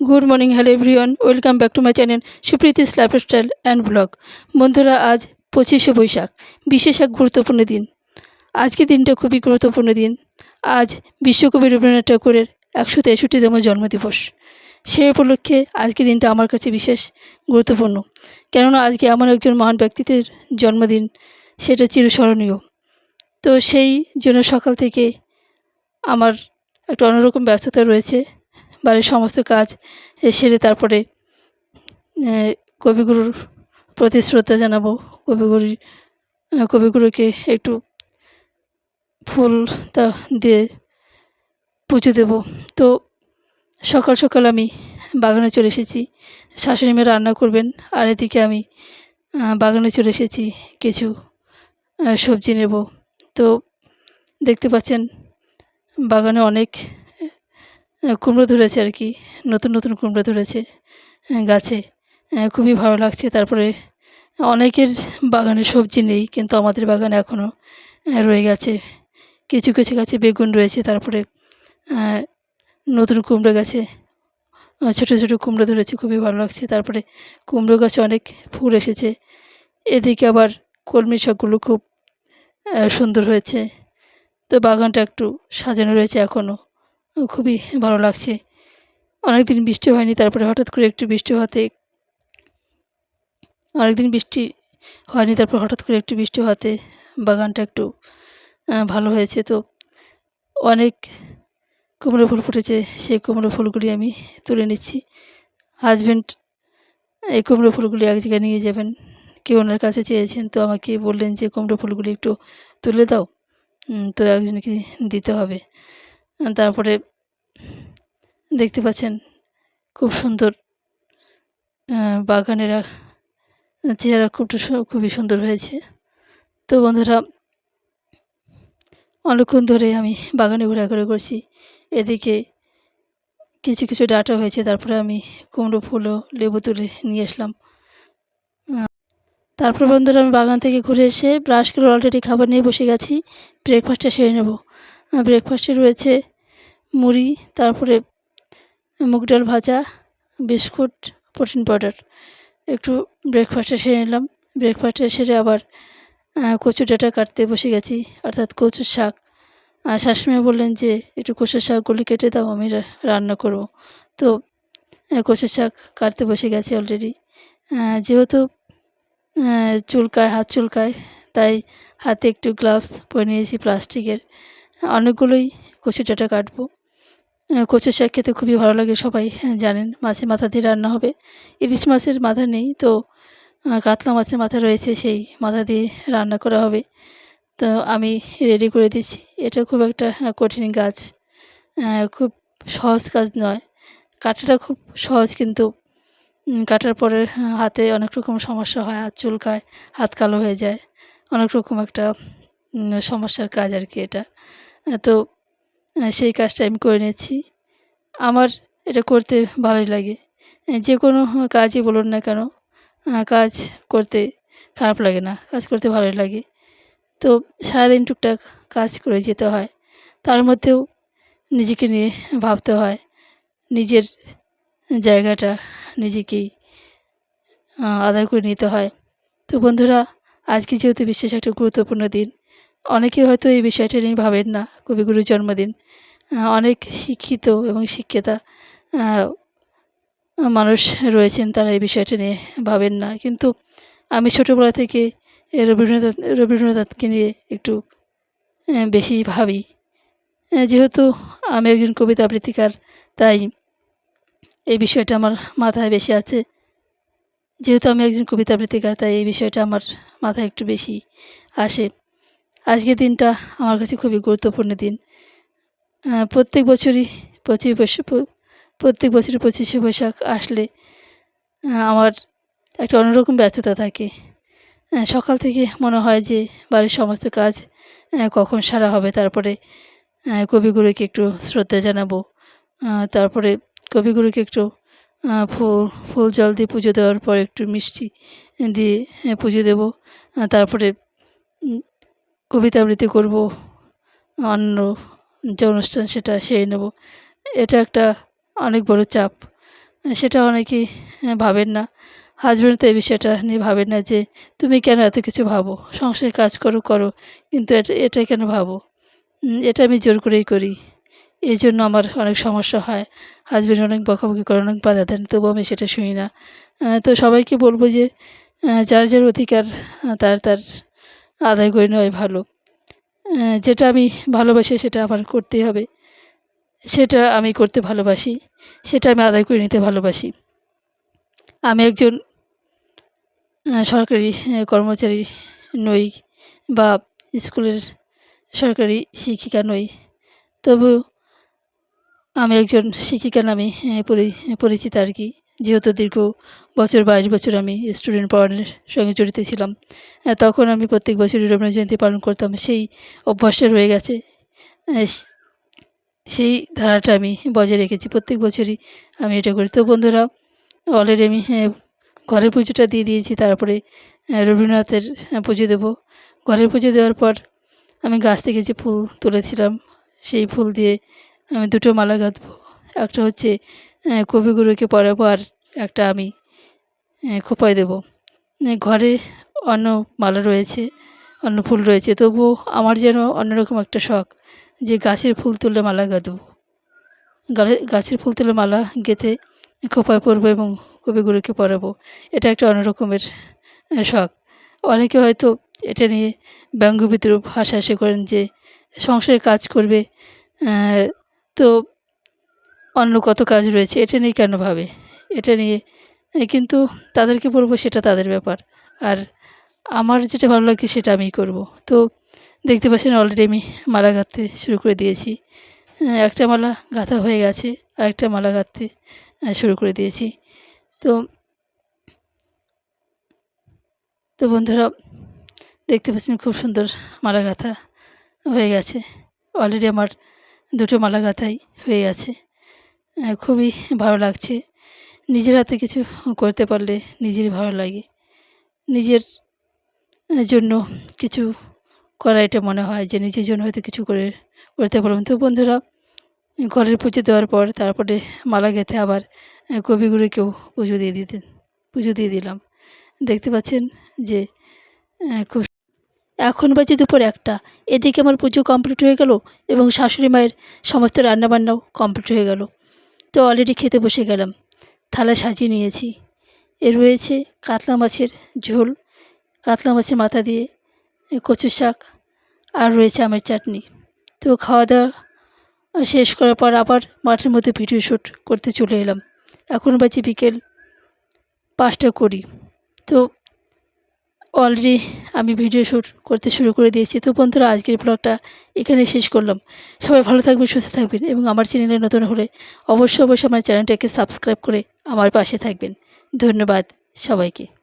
Good morning hello everyone welcome back to my channel Supriti's lifestyle and blog বন্ধুরা, আজ পঁচিশে বৈশাখ, বিশেষ এক গুরুত্বপূর্ণ দিন। আজকে দিনটা খুবই গুরুত্বপূর্ণ দিন। আজ বিশ্বকবি রবীন্দ্রনাথ ঠাকুরের একশো তেষট্টিতম জন্মদিবস। সেই উপলক্ষে আজকে দিনটা আমার কাছে বিশেষ গুরুত্বপূর্ণ। কেননা, আজকে এমন একজন মহান ব্যক্তিত্বের জন্মদিন, সেটা চিরস্মরণীয়। তো সেই জন্য সকাল থেকে আমার একটা অন্যরকম ব্যস্ততা রয়েছে। বাড়ির সমস্ত কাজ সেরে তারপরে কবিগুরুর প্রতি শ্রদ্ধা জানাব। কবিগুরু কবিগুরুকে একটু ফুল তা দিয়ে পুজো দেব। তো সকাল সকাল আমি বাগানে চলে এসেছি। শাশুড়ি মেয়ে রান্না করবেন, আর এদিকে আমি বাগানে চলে এসেছি। কিছু সবজি নেব। তো দেখতে পাচ্ছেন, বাগানে অনেক কুমড়ো ধরেছে আর কি, নতুন নতুন কুমড়ো ধরেছে গাছে। খুবই ভালো লাগছে। তারপরে অনেকের বাগানে সবজি নেই, কিন্তু আমাদের বাগানে এখনও রয়ে গেছে। কিছু কিছু গাছে বেগুন রয়েছে। তারপরে নতুন কুমড়ো গাছে ছোটো ছোটো কুমড়ো ধরেছে। খুবই ভালো লাগছে। তারপরে কুমড়ো গাছে অনেক ফুল এসেছে। এদিকে আবার কলমি শাকগুলো খুব সুন্দর হয়েছে। তো বাগানটা একটু সাজানো রয়েছে এখনও খুবই ভালো লাগছে। অনেক দিন বৃষ্টি হয়নি, তারপরে হঠাৎ করে একটু বৃষ্টি হওয়াতে অনেক দিন বৃষ্টি হয়নি, তারপর হঠাৎ করে একটু বৃষ্টি হওয়াতে বাগানটা একটু ভালো হয়েছে। তো অনেক কুমড়ো ফুল ফুটেছে, সেই কুমড়ো ফুলগুলি আমি তুলে নিচ্ছি। হাজব্যান্ড এই কুমড়ো ফুলগুলি এক জায়গায় নিয়ে যাবেন। কেউ ওনার কাছে চেয়েছেন, তো আমাকে বললেন যে, কুমড়ো ফুলগুলি একটু তুলে দাও। তো একজনকে দিতে হবে। তারপরে দেখতে পাচ্ছেন, খুব সুন্দর বাগানের চেহারা খুব খুবই সুন্দর হয়েছে। তো বন্ধুরা, অনেকক্ষণ ধরে আমি বাগানে ঘোরাঘুরি করছি। এদিকে কিছু কিছু ডাটা হয়েছে, তারপরে আমি কুমড়ো ফুলও লেবু তুলে নিয়ে আসলাম। তারপর বন্ধুরা, আমি বাগান থেকে ঘুরে এসে ব্রাশ করে অলরেডি খাবার নিয়ে বসে গেছি। ব্রেকফাস্টটা সেরে নেব। ব্রেকফাস্টে রয়েছে মুড়ি, তারপরে মুগ ডাল ভাজা, বিস্কুট, প্রোটিন পাউডার। একটু ব্রেকফাস্টে সেরে নিলাম। ব্রেকফাস্টে সেরে আবার কচু ডাঁটা কাটতে বসে গেছি। অর্থাৎ কচুর শাক। আর শাশুড়ি বললেন যে, একটু কচুর শাকগুলি কেটে দাও, আমি রান্না করব। তো কচুর শাক কাটতে বসে গেছি অলরেডি যেহেতু চুলকায়, হাত চুলকায়, তাই হাতে একটু গ্লাভস পরে নিয়েছি প্লাস্টিকের অনেকগুলোই কচু ডাঁটা কাটবো। কচু শাক খেতে খুবই ভালো লাগে, সবাই জানেন, মাছের মাথা দিয়ে রান্না হবে। ইলিশ মাছের মাথা নেই, তো কাতলা মাছের মাথা রয়েছে, সেই মাথা দিয়ে রান্না করা হবে। তো, আমি রেডি করে দিচ্ছি। এটা খুব একটা কঠিন কাজ খুব সহজ কাজ নয়। কাটাটা খুব সহজ কিন্তু কাটার পরে হাতে অনেক রকম সমস্যা হয়, হাত চুলকায়, হাত কালো হয়ে যায়। অনেক রকম একটা সমস্যার কাজ আর কি এটা। তো সেই কাজটা আমি করে নিচ্ছি আমার এটা করতে ভালোই লাগে। যে কোনো কাজই বলুন না কেন কাজ করতে খারাপ লাগে না, কাজ করতে ভালোই লাগে। তো সারাদিন টুকটাক কাজ করে যেতে হয়। তার মধ্যেও নিজেকে নিয়ে ভাবতে হয়। নিজের জায়গাটা নিজেকেই আদায় করে নিতে হয়। তো বন্ধুরা, আজকে যেহেতু বিশেষ একটা গুরুত্বপূর্ণ দিন অনেকে হয়তো এই বিষয়টা নিয়ে ভাবেন না, কবিগুরুর জন্মদিন। অনেক শিক্ষিত এবং শিক্ষিতা মানুষ রয়েছেন তারা এই বিষয়টা নিয়ে ভাবেন না। কিন্তু আমি ছোটোবেলা থেকে রবীন্দ্রনাথ, রবীন্দ্রনাথকে নিয়ে একটু বেশি ভাবি। যেহেতু আমি একজন কবিতা আবৃত্তিকার, তাই এই বিষয়টা আমার মাথায় বেশি আছে। যেহেতু আমি একজন কবিতা আবৃত্তিকার, তাই এই বিষয়টা আমার মাথায় একটু বেশি আসে। আজকের দিনটা আমার কাছে খুবই গুরুত্বপূর্ণ দিন। প্রত্যেক বছরই পঁচিশ বৈশাখ প্রত্যেক বছরই পঁচিশে বৈশাখ আসলে আমার একটা অন্যরকম ব্যস্ততা থাকে। সকাল থেকে মনে হয় যে বাড়ির সমস্ত কাজ কখন সারা হবে, তারপরে কবিগুরুকে একটু শ্রদ্ধা জানাব। তারপরে কবিগুরুকে একটু ফুল ফুল জল দিয়ে পুজো দেওয়ার পর একটু মিষ্টি দিয়ে পুজো দেবো। তারপরে কবিতা আবৃত্তি করব, অন্য যে অনুষ্ঠান সেটা সেরে নেব। এটা একটা অনেক বড় চাপ। সেটা অনেকেই ভাবেন না। হাজব্যান্ড তো এই বিষয়টা নিয়ে ভাবেন না যে, তুমি কেন এত কিছু ভাবো? সংসারের কাজ করো করো। কিন্তু এটা এটা কেন ভাবো? এটা আমি জোর করেই করি। এই জন্য আমার অনেক সমস্যা হয়। হাজব্যান্ড অনেক বকাবকি করে, অনেক বাধা দেন, তবুও আমি সেটা শুনি না। তো সবাইকে বলব যে যার যার অধিকার তার তার আদায় করে নেওয়াই ভালো। যেটা আমি ভালোবাসি সেটা আমার করতেই হবে। সেটা আমি করতে ভালোবাসি, সেটা আমি আদায় করে নিতে ভালোবাসি। আমি একজন সরকারি কর্মচারী নই বা স্কুলের সরকারি শিক্ষিকা নই। তবু আমি একজন শিক্ষিকা নামে পরি- পরিচিত আর কি। যেহেতু দীর্ঘ বছর বাইশ বছর আমি স্টুডেন্ট পড়ানোর সঙ্গে জড়িত ছিলাম তখন আমি প্রত্যেক বছরই রবীন্দ্র জয়ন্তী পালন করতাম। সেই অভ্যাসটা রয়ে গেছে। সেই ধারাটা আমি বজায় রেখেছি প্রত্যেক বছরই আমি এটা করি। তো বন্ধুরা অলরেডি আমি আহ, ঘরের পুজোটা দিয়ে দিয়েছি তারপরে রবীন্দ্রনাথের পুজো দেবো। ঘরের পুজো দেওয়ার পর আমি গাছ থেকে যে ফুল তুলেছিলাম সেই ফুল দিয়ে আমি দুটো মালা গাঁথবো। একটা হচ্ছে কবিগুরুকে পরাবো আর একটা আমি খোপায় দেবো। ঘরে অন্য মালা রয়েছে অন্য ফুল রয়েছে, তবুও আমার যেন অন্যরকম একটা শখ যে গাছের ফুল তুলে মালা গালে- গাছের ফুল তুলে মালা গেঁথে খোপায় পরবো এবং কবিগুরুকে পরাবো এটা একটা অন্যরকমের শখ। অনেকে হয়তো এটা নিয়ে ব্যঙ্গ বিদ্রুপ হাসাহাসি করেন যে সংসারে কাজ করবে তো অন্য কত কাজ রয়েছে, এটা নিয়ে কেন ভাবে? এটা নিয়ে কিন্তু তাদেরকে বলব সেটা তাদের ব্যাপার। আর আমার যেটা ভালো লাগে সেটা আমি করব। তো দেখতে পাচ্ছেন অলরেডি আমি মালা গাঁথতে শুরু করে দিয়েছি। একটা মালা গাঁথা হয়ে গেছে, আর একটা মালা গাঁথতে শুরু করে দিয়েছি। তো তো বন্ধুরা, দেখতে পাচ্ছেন খুব সুন্দর মালা গাঁথা হয়ে গেছে। অলরেডি আমার দুটো মালা গাঁথাই হয়ে গেছে। খুবই ভালো লাগছে। নিজের হাতে কিছু করতে পারলে নিজেরই ভালো লাগে। নিজের জন্য কিছু করা এটা মনে হয় যে নিজের জন্য হয়তো কিছু করে, করতে পারলাম তো বন্ধুরা, ঘরের পুজো দেওয়ার পর তারপরে মালা গেঁথে আবার কবিগুরুকেও পুজো দিয়ে দিতে, পুজো দিয়ে দিলাম। দেখতে পাচ্ছেন যে খুব এখন বাজে দুপুর একটা। এদিকে আমার পুজো কমপ্লিট হয়ে গেল এবং শাশুড়ি মায়ের সমস্ত রান্নাবান্নাও কমপ্লিট হয়ে গেল। তো অলরেডি খেতে বসে গেলাম। থালা সাজিয়ে নিয়েছি। এ রয়েছে কাতলা মাছের ঝোল। কাতলা মাছের মাথা দিয়ে কচু শাক আর রয়েছে আমের চাটনি। তো খাওয়া দাওয়া শেষ করার পর আবার মাঠের মধ্যে ভিডিও শ্যুট করতে চলে এলাম। এখন বাজে বিকেল পাঁচটা করি তো অলরেডি আমি ভিডিও শ্যুট করতে শুরু করে দিয়েছি। তো বন্ধুরা, আজকের ব্লগটা এখানে শেষ করলাম। সবাই ভালো থাকবেন, সুস্থ থাকবেন এবং আমার চ্যানেলে নতুন হলে অবশ্যই অবশ্যই আমার চ্যানেলটাকে সাবস্ক্রাইব করে আমার পাশে থাকবেন। ধন্যবাদ সবাইকে।